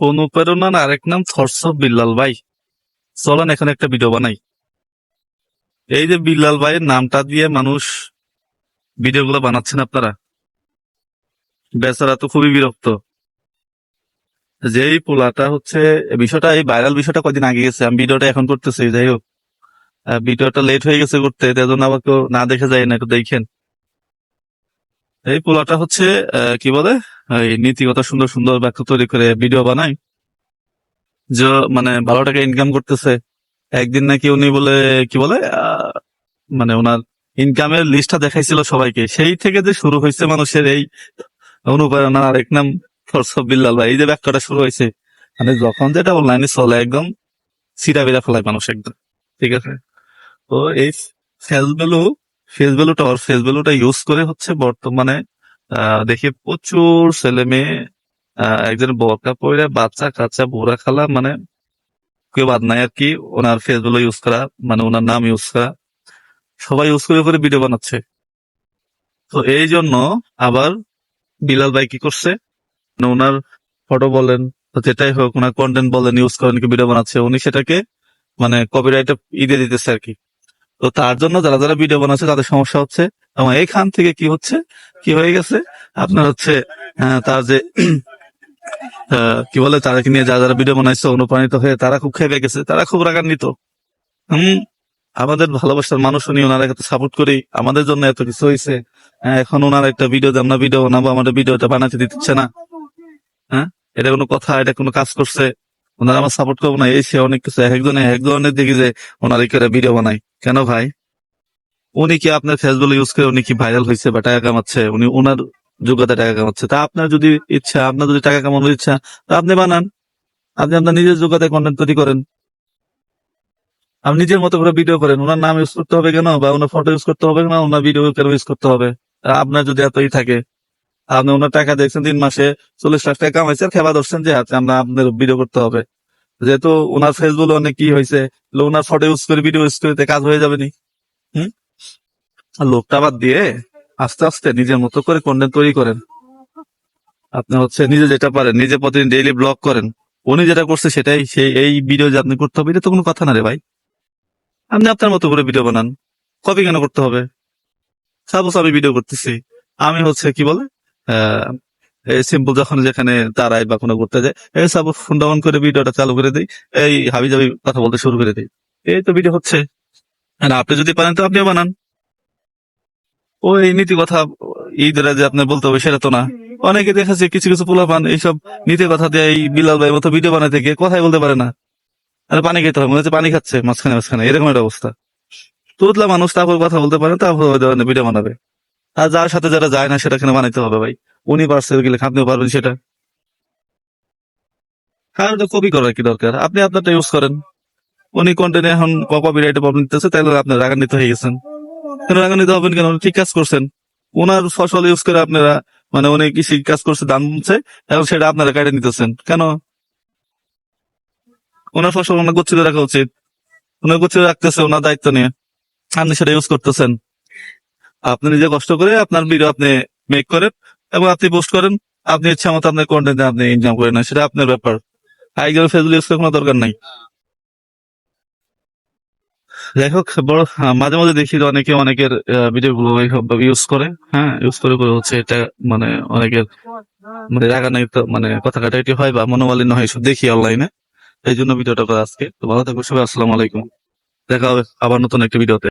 অনুপ্রেরণার আরেক নাম থটস বিল্লাল ভাই। চলেন এখানে একটা ভিডিও বানাই। এই যে বিল্লাল ভাইয়ের নামটা দিয়ে মানুষ ভিডিওগুলো বানাচ্ছেন আপনারা। বেচারা তো খুবই বিরক্ত। যেই পোলাটা হচ্ছে বিষয়টা, এই ভাইরাল বিষয়টা কদিন আগে গেছে। আমি ভিডিওটা এখন করতেছি, যাই হোক। ভিডিওটা লেট হয়ে গেছে করতে, তাই জন্য কেউ না দেখে যায় না, একটু দেখেন। এই পোলাটা হচ্ছে কি বলে? এই নীতিগত সুন্দর সুন্দর ব্যাখ্যা তৈরি করে ভিডিও বানায় যে মানে ভালো টাকা ইনকাম করতেছে। একদিন নাকি উনি বলে, কি বলে মানে ওনার ইনকামের লিস্টটা দেখাইছিল সবাইকে। সেই থেকে যে শুরু হয়েছে মানুষের এই অনুপ্রেরণা আরেক নাম ফরসব বিল্লাল ভাই। এই যে ব্যাখ্যাটা শুরু হয়েছে মানে যখন যেটা অনলাইনে চলে, একদম সিরা বিরা ফেলায় মানুষ একদম। ঠিক আছে? তো এই ফেস ভ্যালু ফেস ভ্যালুটা ওর ফেস ভ্যালুটা ইউজ করে হচ্ছে বর্তমানে দেখি প্রচুর ছেলে মেয়ে একজন বরকা পরে বাচ্চা, কাচ্চা, বুড়া, খালা মানে কেউ বাদ নাই আর কি, ওনার ফেস ভ্যালু ইউজ করা মানে ওনার নাম ইউজ করা, সবাই ইউজ করে করে ভিডিও বানাচ্ছে। তো এই জন্য আবার বিলাল ভাই কি করছে? মানে ওনার ফটো বলেন যেটাই হোক, ওনার কন্টেন্ট বলেন ইউজ করেন কি ভিডিও বানাচ্ছে, উনি সেটাকে মানে কপিরাইট ইদে দিতেছে আর কি। তো তার জন্য যারা যারা ভিডিও বানাচ্ছে তাদের সমস্যা হচ্ছে এবং এইখান থেকে কি হচ্ছে? কি হয়ে গেছে? আপনার হচ্ছে তার যে কি বলে তাদেরকে নিয়ে যারা যারা ভিডিও বানাইছে অনুপ্রাণিত হয়ে তারা খুব খেপে গেছে তারা খুব রাগান্বিত। হম? আমাদের ভালোবাসার মানুষ উনি ওনারা সাপোর্ট করি আমাদের জন্য এত কিছু হয়েছে হ্যাঁ, এখন ওনার একটা ভিডিও আমরা ভিডিও বানাবো আমাদের ভিডিওটা বানাতে দিচ্ছে না। হ্যাঁ? এটা কোনো কথা এটা কোনো কাজ করছে। ওনারা আমার সাপোর্ট করব না। এই সে অনেক কিছু, এক একজনে, এক ধরনের দেখি যে ওনার করে ভিডিও বানাই কেন ভাই? উনি কি আপনার ফেসবুক ইউজ করে উনি কি ভাইরাল হয়েছে বা টাকা কামাচ্ছে? উনি ওনার যোগ্যতা টাকা কামাচ্ছে। তা আপনার যদি ইচ্ছা, আপনার যদি টাকা কামানোর ইচ্ছা, তা আপনি বানান। আপনি আপনার নিজের যোগ্যতায় কন্টেন্ট তৈরি করেন। আপনি নিজের মতো করে ভিডিও করেন। ওনার নাম ইউজ করতে হবে কেন? বা ওনার ফটো ইউজ করতে হবে কেন ওনার ভিডিও কেন ইউজ করতে হবে। আপনার যদি এতই থাকে, আপনি ওনার টাকা দেখছেন তিন মাসে চল্লিশ লাখ টাকা কামাইছে আর খেবা ধরছেন যে আমরা আপনাদের ভিডিও করতে হবে। যেহেতু ওনার ফেসবুক অনেক কি হয়েছে ওনার ফটো ইউজ করে ভিডিও ইউজ করে কাজ হয়ে যাবে নি। হুম? লোকটা বাদ দিয়ে আস্তে আস্তে নিজের মতো করে কন্টেন্ট তৈরি করেন। আপনি হচ্ছে নিজে যেটা পারেন, নিজে প্রতিদিন ডেইলি ব্লগ করেন। উনি যেটা করছে সেটাই, সেই, এই ভিডিও যে আপনি করতে হবে, এটা তো কোনো কথা না রে ভাই। আপনি আপনার মতো করে ভিডিও বানান। কপি কেন করতে হবে? সাপোজ আমি ভিডিও করতেছি। আমি হচ্ছে কি বলে সিম্পল যখন যেখানে দাঁড়াই বা কোনো করতে যায় এই ফোনটা অন করে ভিডিওটা চালু করে দিই, এই হাবি জাবি কথা বলতে শুরু করে দিই। এই তো ভিডিও হচ্ছে। আর আপনি যদি পারেন তো আপনিও বানান। ওই নীতি কথা ঈদের যে আপনার বলতে হবে সেটা তো না। অনেকে দেখাচ্ছে কিছু কিছু পোলা পান এইসব নীতি কথা দিয়ে এই বিলাল ভাই মতো ভিডিও বানাতে গিয়ে কথাই বলতে পারে না। আর পানি খেতে হবে, মনে হচ্ছে পানি খাচ্ছে মাঝখানে মাঝখানে, এরকম একটা অবস্থা। তুতলা মানুষ তারপর কথা বলতে পারে তারপর ভিডিও বানাবে। আর যার সাথে যারা যায় না সেটা বানাইতে হবে ভাই? উনি পারছে গেলে আপনিও পারবেন সেটা। কারণ কপি করার কি দরকার? আপনি আপনারটা ইউজ করেন। উনি কন্টেন্ট এখন কপিরাইটে প্রবলেম দিতেছে তাইলে আপনার রাগান্বিত হয়ে গেছেন। কেন রাগান্বিত হবেন কেন? ঠিক কাজ করছেন। ওনার ফসল ইউজ করে আপনারা মানে উনি কৃষি কাজ করছে দাম কমছে এখন সেটা আপনারা কেটে নিতেছেন। কেন? ওনার ফসল ওনার গচ্ছিত রাখা উচিত। ওনার গচ্ছিত রাখতেছে ওনার দায়িত্ব নিয়ে। আপনি সেটা ইউজ করতেছেন। আপনি নিজে কষ্ট করে আপনার ভিডিও আপনি মেক করেন। এবং আপনি পোস্ট করেন, আপনি ইচ্ছা মতো আপনার কন্টেন্ট আপনি ইনকাম করেন না, সেটা আপনার ব্যাপার। আইগেল ফেসবুক ইউজ করার কোনো দরকার নাই। যাই হোক, বড় মাঝে মাঝে দেখি অনেকে অনেকের ভিডিও গুলো ইউজ করে হ্যাঁ ইউজ করে করে হচ্ছে এটা মানে অনেকের মানে রাগানাই মানে কথা কাটাকাটি হয় বা মনোমালিন্য হয় সব দেখি অনলাইনে এই জন্য ভিডিওটা করা আজকে। তো ভালো থাকব সবাই, আসসালামু আলাইকুম। দেখা হবে আবার নতুন একটা ভিডিওতে